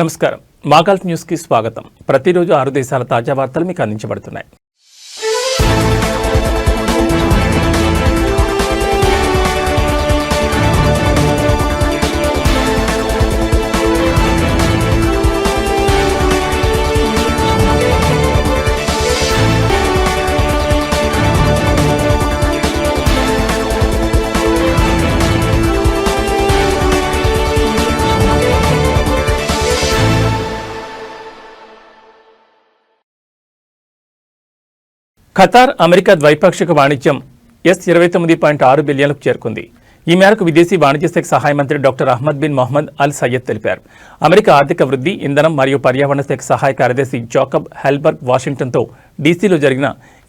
నమస్కారం. మాగల్ఫ్ న్యూస్కి స్వాగతం. ప్రతిరోజు ఆరు దేశాల తాజా వార్తలు మీకు అందించబడుతున్నాయి. ఖతార్ అమెరికా ద్వైపాక్షిక వాణిజ్యం ఎస్ ఇరవై తొమ్మిది పాయింట్ ఆరు బిలియన్లకు చేరుకుంది. ఈ మేరకు విదేశీ వాణిజ్య శాఖ సహాయ మంత్రి doctor Ahmed bin Mohammed Al Sayed తెలిపారు. అమెరికా ఆర్థిక వృద్ధి ఇంధనం మరియు పర్యావరణ శాఖ సహాయ కార్యదర్శి జాకబ్ హెల్బర్గ్ వాషింగ్టన్తో డీసీలో జరిగిన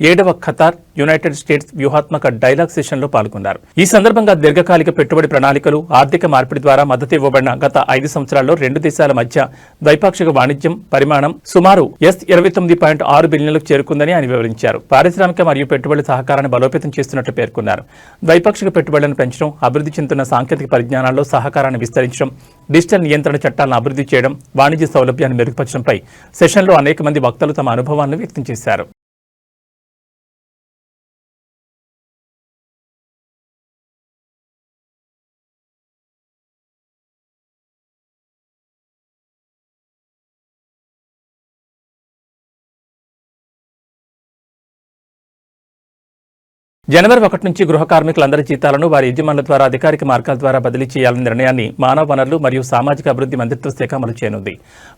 ఏడవ ఖతార్ యునైటెడ్ స్టేట్స్ వ్యూహాత్మక డైలాగ్ సెషన్లో పాల్గొన్నారు. ఈ సందర్భంగా దీర్ఘకాలిక పెట్టుబడి ప్రణాళికలు ఆర్థిక మార్పిడి ద్వారా మద్దతు ఇవ్వబడిన గత ఐదు సంవత్సరాల్లో రెండు దేశాల మధ్య ద్వైపాక్షిక వాణిజ్యం పరిమాణం సుమారు ఎస్ ఇరవై తొమ్మిది పాయింట్ ఆరు బిలియన్లకు చేరుకుందని ఆయన వివరించారు. పారిశ్రామిక మరియు పెట్టుబడి సహకారాన్ని బలోపేతం చేస్తున్నట్లు పేర్కొన్నారు. ద్వైపాక్షిక పెట్టుబడులను పెంచడం అభివృద్ధి చెందుతున్న సాంకేతిక పరిజ్ఞానాల్లో సహకారాన్ని విస్తరించడం డిజిటల్ నియంత్రణ చట్టాలను అభివృద్ధి చేయడం వాణిజ్య సౌలభ్యాన్ని మెరుగుపరచడంపై సెషన్లో అనేక మంది వక్తలు తమ అనుభవాలను వ్యక్తం చేశారు. జనవరి ఒకటి నుంచి గృహ కార్మికులందరి జీతాలను వారి యజమానుల ద్వారా అధికారిక మార్గాల ద్వారా బదిలీ చేయాలనే నిర్ణయాన్ని మానవ వనరులు మరియు సామాజిక అభివృద్ధి మంత్రిత్వ శాఖ అమలు చేయనుంది.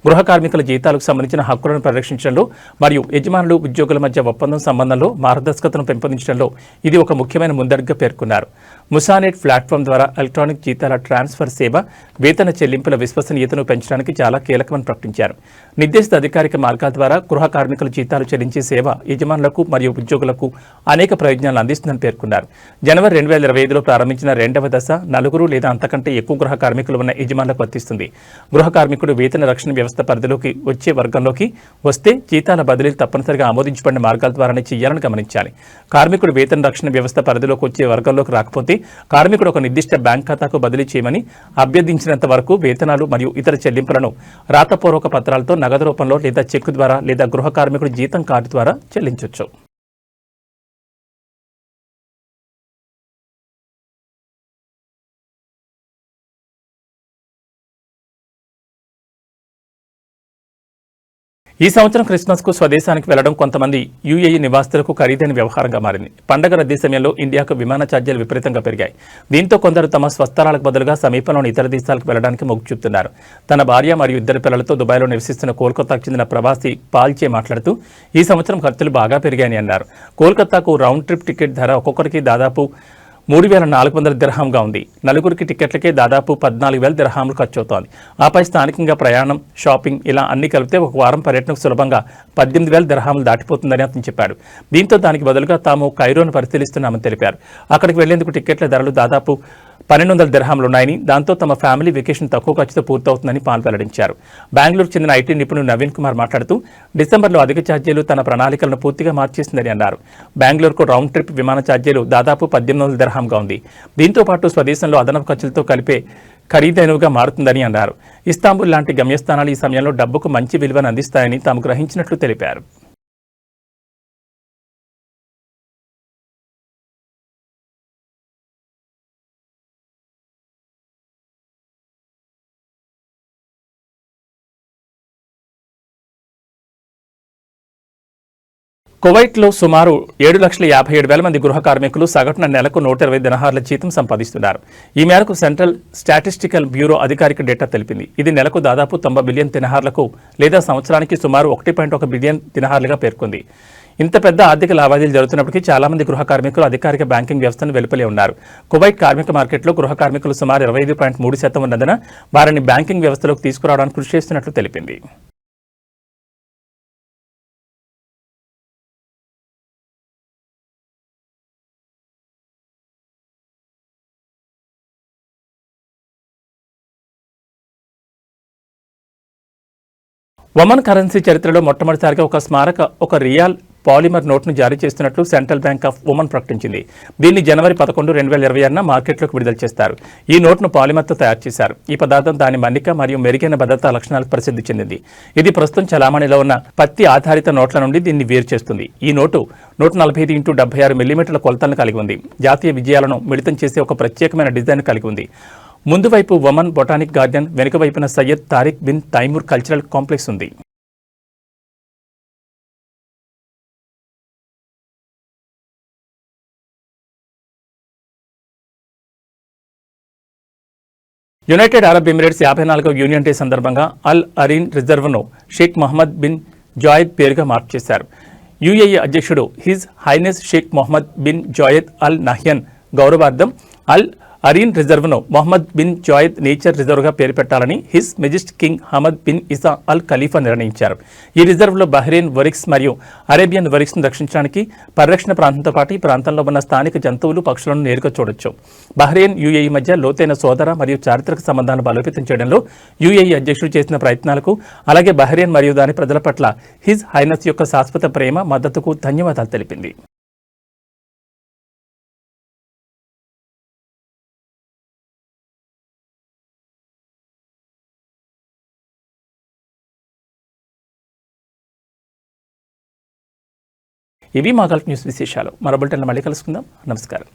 గృహ కార్మికుల జీతాలకు సంబంధించిన హక్కులను పరిరక్షించడంలో మరియు యజమానులు ఉద్యోగుల మధ్య ఒప్పందం సంబంధంలో మార్గదర్శకతను పెంపొందించడంలో ఇది ఒక ముఖ్యమైన ముందడుగుగా పేర్కొన్నారు. ముసానెట్ ప్లాట్ఫామ్ ద్వారా ఎలక్ట్రానిక్ జీతాల ట్రాన్స్ఫర్ సేవ వేతన చెల్లింపుల విశ్వసనీయతను పెంచడానికి చాలా కీలకమని ప్రకటించారు. నిర్దేశిత అధికారిక మార్గాల ద్వారా గృహ కార్మికుల జీతాలు చెల్లించే సేవ యజమానులకు మరియు ఉద్యోగులకు అనేక ప్రయోజనాలు అందిస్తుందని పేర్కొన్నారు. జనవరి రెండు వేల ఇరవై ఐదులో ప్రారంభించిన రెండవ దశ నలుగురు లేదా అంతకంటే ఎక్కువ గృహ కార్మికులు ఉన్న యజమానులకు వర్తిస్తుంది. గృహ కార్మికుడు వేతన రక్షణ వ్యవస్థ పరిధిలోకి వచ్చే వర్గంలోకి వస్తే జీతాల బదిలీలు తప్పనిసరిగా ఆమోదించబడిన మార్గాల ద్వారానే చేయాలని గమనించాలి. కార్మికుడు వేతన రక్షణ వ్యవస్థ పరిధిలోకి వచ్చే వర్గంలోకి రాకపోతే కార్మికుడు ఒక నిర్దిష్ట బ్యాంక్ ఖాతాకు బదిలీ చేయమని అభ్యర్థించినంత వరకు వేతనాలు మరియు ఇతర చెల్లింపులను రాతపూర్వక పత్రాలతో నగదు రూపంలో లేదా చెక్కు ద్వారా లేదా గృహ కార్మికుడు జీతం కార్డు ద్వారా చెల్లించవచ్చు ఈ సంవత్సరం క్రిస్మస్కు స్వదేశానికి వెళ్ళడం కొంతమంది యూఏఈ నివాసితులకు ఖరీదైన వ్యవహారంగా మారింది. పండగ రద్దీ సమయంలో ఇండియాకు విమాన ఛార్జీలు విపరీతంగా పెరిగాయి. దీంతో కొందరు తమ స్వస్థలాలకు బదులుగా సమీపంలోని ఇతర దేశాలకు వెళ్ళడానికి మొగ్గు చూపుతున్నారు. తన భార్య మరియు ఇద్దరు పిల్లలతో దుబాయ్లో నివసిస్తున్న కోల్కతాకు చెందిన ప్రవాసి పాల్చే మాట్లాడుతూ ఈ సంవత్సరం ఖర్చులు బాగా పెరిగాయని అన్నారు. కోల్కతాకు రౌండ్ ట్రిప్ టికెట్ ధర ఒక్కొక్కరికి దాదాపు మూడు వేల నాలుగు వందల దిర్హాంగా ఉంది. నలుగురికి టికెట్లకే దాదాపు పద్నాలుగు వేల దిర్హాములు ఖర్చు అవుతోంది ఆపై స్థానికంగా ప్రయాణం షాపింగ్ ఇలా అన్ని కలిపితే ఒక వారం పర్యటనకు సులభంగా పద్దెనిమిది వేల దిర్హాములు దాటిపోతుందని అతను చెప్పాడు. దీంతో దానికి బదులుగా తాము కైరోను పరిశీలిస్తున్నామని తెలిపారు. అక్కడికి వెళ్ళేందుకు టికెట్ల ధరలు దాదాపు పన్నెండు వందల దర్హాములు ఉన్నాయని దాంతో తమ ఫ్యామిలీ వెకేషన్ తక్కువ ఖర్చుతో పూర్తవుతుందని పాల్ వెల్లడించారు. బెంగళూరు చెందిన ఐటీ నిపుణుడు నవీన్ కుమార్ మాట్లాడుతూ డిసెంబర్లో అధిక ఛార్జీలు తన ప్రణాళికలను పూర్తిగా మార్చేసిందని అన్నారు. బెంగళూరుకు రౌండ్ ట్రిప్ విమాన ఛార్జీలు దాదాపు పద్దెనిమిది వందల దిర్హాంగా ఉంది. దీంతో పాటు స్వదేశంలో అదనపు ఖర్చులతో కలిపే ఖరీదైనవిగా మారుతుందని అన్నారు. ఇస్తాంబుల్ లాంటి గమ్యస్థానాలు ఈ సమయంలో డబ్బుకు మంచి విలువను అందిస్తాయని తాము గ్రహించినట్లు తెలిపారు. కువైట్లో సుమారు ఏడు లక్షల యాభై ఏడు వేల మంది గృహ కార్మికులు సగటున నెలకు నూట ఇరవై దినహార్ల జీతం సంపాదిస్తున్నారు. ఈ మేరకు సెంట్రల్ స్టాటిస్టికల్ బ్యూరో అధికారిక డేటా తెలిపింది. ఇది నెలకు దాదాపు తొంభై బిలియన్ దినహార్లకు లేదా సంవత్సరానికి సుమారు ఒకటి పాయింట్ ఒక బిలియన్ దినహార్లుగా పేర్కొంది. ఇంత పెద్ద ఆర్థిక లావాదేవీలు జరుగుతున్నప్పటికీ చాలామంది గృహ కార్మికులు అధికారిక బ్యాంకింగ్ వ్యవస్థను వెలుపలే ఉన్నారు. కువైట్ కార్మిక మార్కెట్లో గృహ కార్మికులు సుమారు ఇరవై ఐదు పాయింట్ మూడు శాతం ఉన్నందున వారిని బ్యాంకింగ్ వ్యవస్థలోకి తీసుకురావడానికి కృషి చేస్తున్నట్లు తెలిపింది. ఒమన్ కరెన్సీ చరిత్రలో మొట్టమొదటిసారిగా ఒక స్మారక ఒక రియాల్ పాలిమర్ నోట్ను జారీ చేస్తున్నట్లు సెంట్రల్ బ్యాంక్ ఆఫ్ ఉమన్ ప్రకటించింది. దీన్ని జనవరి పదకొండు రెండు వేల ఇరవై ఆరున మార్కెట్లోకి విడుదల చేస్తారు. ఈ నోట్ను పాలిమర్తో తయారు చేశారు. ఈ పదార్థం దాని మన్నిక మరియు మెరుగైన భద్రతా లక్షణాలకు ప్రసిద్ధి చెందింది. ఇది ప్రస్తుతం చలామణిలో ఉన్న పత్తి ఆధారిత నోట్ల నుండి దీన్ని వేరు చేస్తుంది. ఈ నోటు నూట నలభై ఐదు ఇంటూ డెబ్బై ఆరు మిల్లీమీటర్ల కొలతలను కలిగి ఉంది. జాతీయ విజయాలను మిళితం చేసే ఒక ప్రత్యేకమైన డిజైన్ కలిగి ఉంది. ముందు వైపు వమన్ బొటానిక్ గార్డెన్ వెనుక వైపున Sayyid Tarik bin Taimur cultural complex ఉంది. యునైటెడ్ అరబ్ ఎమిరేట్స్ యాభై నాలుగవ యూనియన్ డే సందర్భంగా అల్ అరీన్ రిజర్వ్ను షేక్ మహమ్మద్ బిన్ జాయద్ పేరుగా మార్చేశారు యుఏఈ అధ్యక్షుడు his highness Sheikh Mohammed bin Zayed Al Nahyan గౌరవార్థం అల్ అరీన్ రిజర్వ్ను మొహమ్మద్ బిన్ జాయిద్ నేచర్ రిజర్వ్గా పేరు పెట్టాలని his majesty king Hamad bin Isa Al Khalifa నిర్ణయించారు. ఈ రిజర్వ్లో బహ్రెయిన్ వరిక్స్ మరియు అరేబియన్ వరిక్స్ను రక్షించడానికి పరిరక్షణ ప్రాంతంతో పాటు ఈ ప్రాంతంలో ఉన్న స్థానిక జంతువులు పక్షులను నేరుగా చూడొచ్చు. బహ్రెయిన్ యుఏఈ మధ్య లోతైన సోదర మరియు చారిత్రక సంబంధాలను బలోపేతం చేయడంలో యుఏఈ అధ్యక్షుడు చేసిన ప్రయత్నాలకు అలాగే బహ్రెయిన్ మరియు దాని ప్రజల పట్ల హిజ్ హైనస్ యొక్క శాశ్వత ప్రేమ మద్దతుకు ధన్యవాదాలు తెలిపింది. ఇవి మా గల్ఫ్ న్యూస్ విశేషాలు. మరో బులెటిన్లో మళ్ళీ కలుసుకుందాం. నమస్కారం.